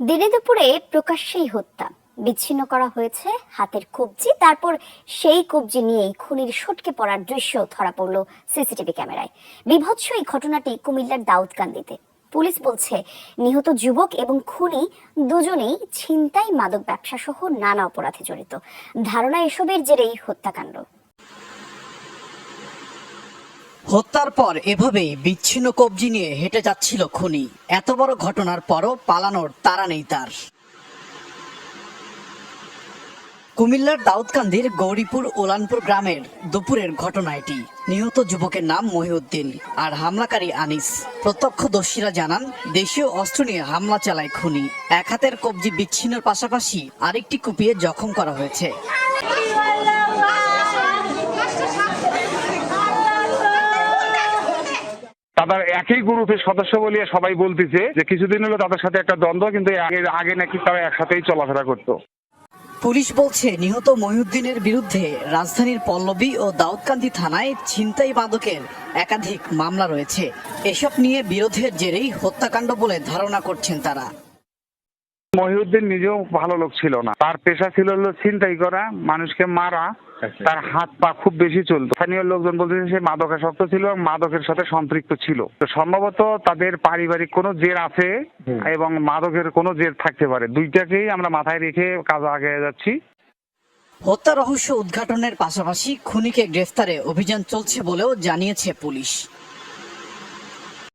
দিনে দুপুরে প্রকাশ্যেই হত্যা। বিচ্ছিন্ন করা হয়েছে হাতের কবজি, তারপর সেই কবজি নিয়েই খুনির সটকে পড়ার দৃশ্য ধরা পড়ল সিসিটিভি ক্যামেরায়। বিভৎস এই ঘটনাটি কুমিল্লার দাউদকান্দিতে। পুলিশ বলছে, নিহত যুবক এবং খুনি দুজনেই ছিনতাই মাদক ব্যবসা সহ নানা অপরাধে জড়িত। ধারণা এসবের জেরেই হত্যাকাণ্ড। হত্যার পর এভাবেই বিচ্ছিন্ন কবজি নিয়ে হেঁটে যাচ্ছিল খুনি। এত বড় ঘটনার পরও পালানোর তারা নেই তার। কুমিল্লার দাউদকান্দির গৌরীপুর ওলানপুর গ্রামের দুপুরের ঘটনা এটি। নিহত যুবকের নাম মহিউদ্দিন আর হামলাকারী আনিস। প্রত্যক্ষদর্শীরা জানান, দেশীয় অস্ত্র নিয়ে হামলা চালায় খুনি। এক হাতের কবজি বিচ্ছিন্নের পাশাপাশি আরেকটি কুপিয়ে জখম করা হয়েছে। তাদের একই গ্রুপের সদস্য বলিয়ে সবাই বলতেছে যে কিছুদিন হলো তাদের সাথে একটা দ্বন্দ্ব, কিন্তু আগে আগে নাকি তারা একসাথেই চলাফেরা করতো। পুলিশ বলছে, নিহত মহিউদ্দিনের বিরুদ্ধে রাজধানীর পল্লবী ও দাউদকান্দি থানায় ছিনতাই মাদকের একাধিক মামলা রয়েছে। এসব নিয়ে বিরোধের জেরেই হত্যাকাণ্ড বলে ধারণা করছেন তারা। মহিউদ্দিন নিজেও ভালো লোক ছিল না। তার পেশা ছিল হলো ছিনতাই করা মানুষকে মারা তার হাত পা খুব বেশি চলতো। স্থানীয় লোকজন বলতেছে সে মাদকাসক্ত ছিল এবং মাদকের সাথে সম্পৃক্ত ছিল। তো সম্ভবত তাদের পারিবারিক কোনো জের আছে এবং মাদকের কোনো জের থাকতে পারে। দুইটাকেই আমরা মাথায় রেখে কাজ আগে যাচ্ছি। হত্যা রহস্য উদ্ঘাটনের পাশাপাশি খুনিকে গ্রেফতারে অভিযান চলছে বলেও জানিয়েছে পুলিশ।